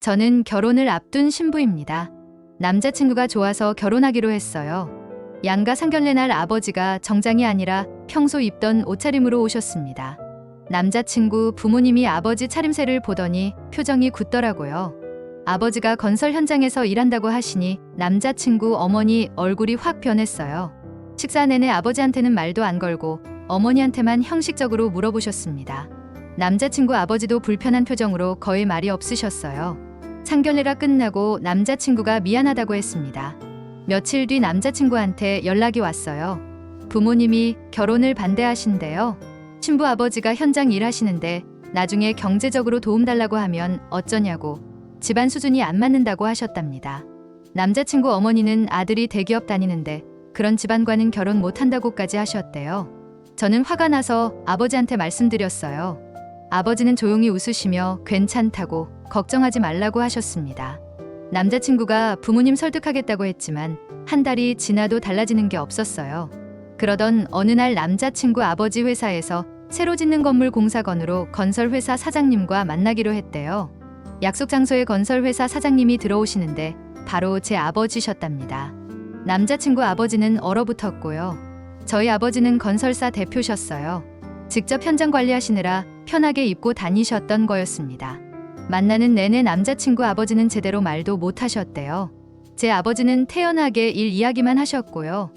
저는 결혼을 앞둔 신부입니다. 남자친구가 좋아서 결혼하기로 했어요. 양가 상견례 날 아버지가 정장이 아니라 평소 입던 옷차림으로 오셨습니다. 남자친구 부모님이 아버지 차림새를 보더니 표정이 굳더라고요. 아버지가 건설 현장에서 일한다고 하시니 남자친구 어머니 얼굴이 확 변했어요. 식사 내내 아버지한테는 말도 안 걸고 어머니한테만 형식적으로 물어보셨습니다. 남자친구 아버지도 불편한 표정으로 거의 말이 없으셨어요. 상견례가 끝나고 남자친구가 미안하다고 했습니다. 며칠 뒤 남자친구한테 연락이 왔어요. 부모님이 결혼을 반대하신대요. 신부 아버지가 현장 일하시는데 나중에 경제적으로 도움 달라고 하면 어쩌냐고 집안 수준이 안 맞는다고 하셨답니다. 남자친구 어머니는 아들이 대기업 다니는데 그런 집안과는 결혼 못 한다고까지 하셨대요. 저는 화가 나서 아버지한테 말씀드렸어요. 아버지는 조용히 웃으시며 괜찮다고 걱정하지 말라고 하셨습니다. 남자친구가 부모님 설득하겠다고 했지만 한 달이 지나도 달라지는 게 없었어요. 그러던 어느 날 남자친구 아버지 회사에서 새로 짓는 건물 공사건으로 건설회사 사장님과 만나기로 했대요. 약속 장소에 건설회사 사장님이 들어오시는데 바로 제 아버지셨답니다. 남자친구 아버지는 얼어붙었고요. 저희 아버지는 건설사 대표셨어요. 직접 현장 관리하시느라 편하게 입고 다니셨던 거였습니다. 만나는 내내 남자친구 아버지는 제대로 말도 못 하셨대요. 제 아버지는 태연하게 일 이야기만 하셨고요.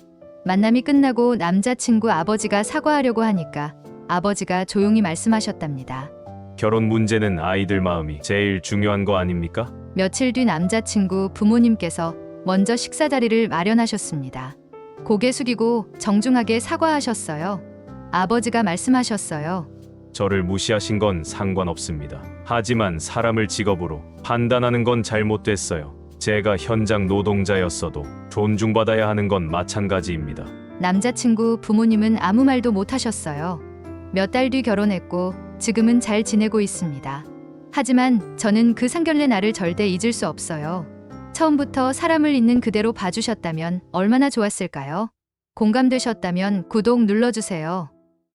만남이 끝나고 남자친구 아버지가 사과하려고 하니까 아버지가 조용히 말씀하셨답니다. 결혼 문제는 아이들 마음이 제일 중요한 거 아닙니까? 며칠 뒤 남자친구 부모님께서 먼저 식사 자리를 마련하셨습니다. 고개 숙이고 정중하게 사과하셨어요. 아버지가 말씀하셨어요. 저를 무시하신 건 상관없습니다. 하지만 사람을 직업으로 판단하는 건 잘못됐어요. 제가 현장 노동자였어도 존중받아야 하는 건 마찬가지입니다. 남자친구 부모님은 아무 말도 못 하셨어요. 몇 달 뒤 결혼했고 지금은 잘 지내고 있습니다. 하지만 저는 그 상견례 날을 절대 잊을 수 없어요. 처음부터 사람을 있는 그대로 봐주셨다면 얼마나 좋았을까요? 공감되셨다면 구독 눌러주세요.